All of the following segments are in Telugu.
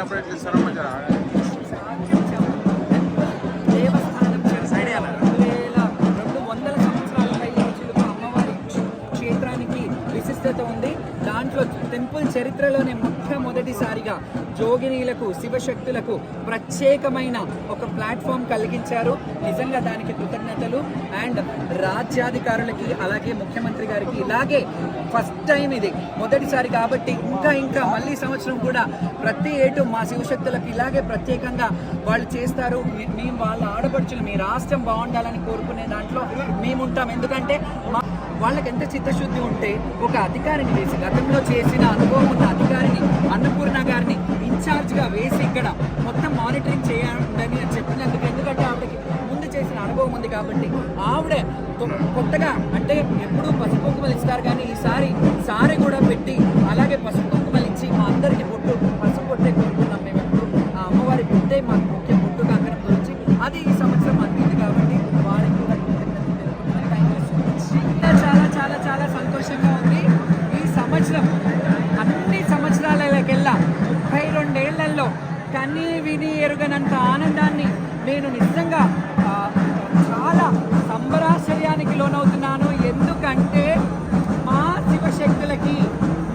आता अपडेट इस मज़ा आ रहा है। దీంట్లో టెంపుల్ చరిత్రలోనే మొట్టమొదటిసారిగా జోగినీలకు శివశక్తులకు ప్రత్యేకమైన ఒక ప్లాట్ఫామ్ కలిగించారు. నిజంగా దానికి కృతజ్ఞతలు. అండ్ రాజ్యాధికారులకి అలాగే ముఖ్యమంత్రి గారికి ఇలాగే ఫస్ట్ టైం ఇది. మొదటిసారి కాబట్టి ఇంకా ఇంకా మళ్ళీ సంవత్సరం కూడా ప్రతి ఏటు మా శివశక్తులకు ఇలాగే ప్రత్యేకంగా వాళ్ళు చేస్తారు. మీ- మేము వాళ్ళ ఆడపడుచులు మీ రాష్ట్రం బాగుండాలని కోరుకునే దాంట్లో మేము ఉంటాం ఎందుకంటే వాళ్ళకి ఎంత చిత్తశుద్ధి ఉంటే ఒక అధికారిని వేసి గతంలో చేసిన అనుభవం ఉన్న అధికారిని అన్నపూర్ణ గారిని ఇన్ఛార్జ్గా వేసి ఇక్కడ మొత్తం మానిటరింగ్ చేయాలని అని చెప్పినందుకు ఎందుకంటే ఆవిడకి ముందు చేసిన అనుభవం ఉంది కాబట్టి ఆవిడ కొత్తగా అంటే ఎప్పుడూ పసుపు కుంకుమలు ఇస్తారు కానీ ఈసారి సారి కూడా పెట్టి అలాగే పసుపు కుంకుమలు ఇచ్చి మా అందరికి బొట్టు పసుపు పొట్టే కోరుకున్నాం మేము ఎప్పుడు. ఆ అమ్మవారి పొట్టే మాకు ముఖ్య బొట్టు కాకరం గురించి అది ఈ సంవత్సరం అందింది రెండేళ్ళలో కని విని ఎరుగనంత ఆనందాన్ని నేను నిజంగా చాలా సంబరాశ్చర్యానికి లోనవుతున్నాను. ఎందుకంటే మా శివశక్తులకి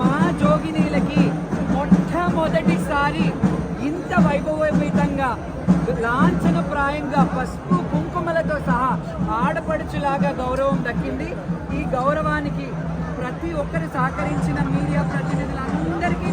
మా జోగినీలకి మొట్టమొదటిసారి ఇంత వైభవోపేతంగా లాంఛనప్రాయంగా పసుపు కుంకుమలతో సహా ఆడపడుచులాగా గౌరవం దక్కింది. ఈ గౌరవానికి ప్రతి ఒక్కరు సహకరించిన మీడియా ప్రతినిధులందరికీ